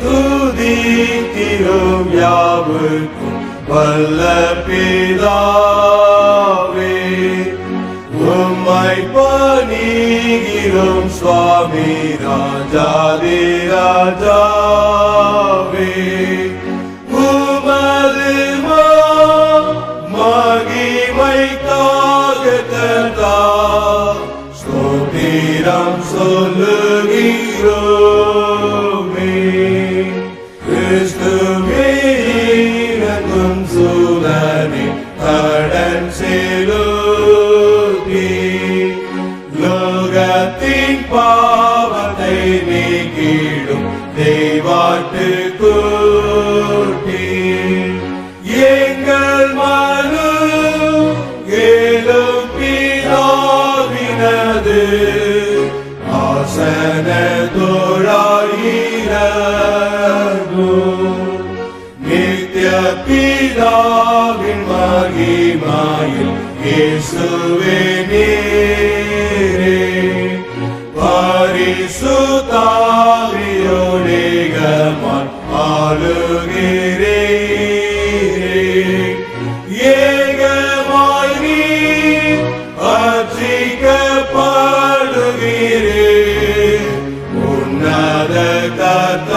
துதிக்கிறோம் யாவுக்கும் வல்ல பிதாவே. உம்மை பணிகிறோம் சுவாமி ராஜாதி ராஜாவே. உமது மகிமைக்காக கதா ஸ்தோத்திரம் சொல்லுகிறோம். கடன் செலுத்தி லோகத்தின் பாவத்தை நீக்கிடும் தெய்வாட்டு கூட்டி. ஏ பிதாவின் மகிமாயில் இயேசுவே நீரே. பரிசுத்தாவியோடேகமான் ஆளுகிறே ஏகமாய் நீ அச்சிக்கப்படுகிறே உன்னத கத்த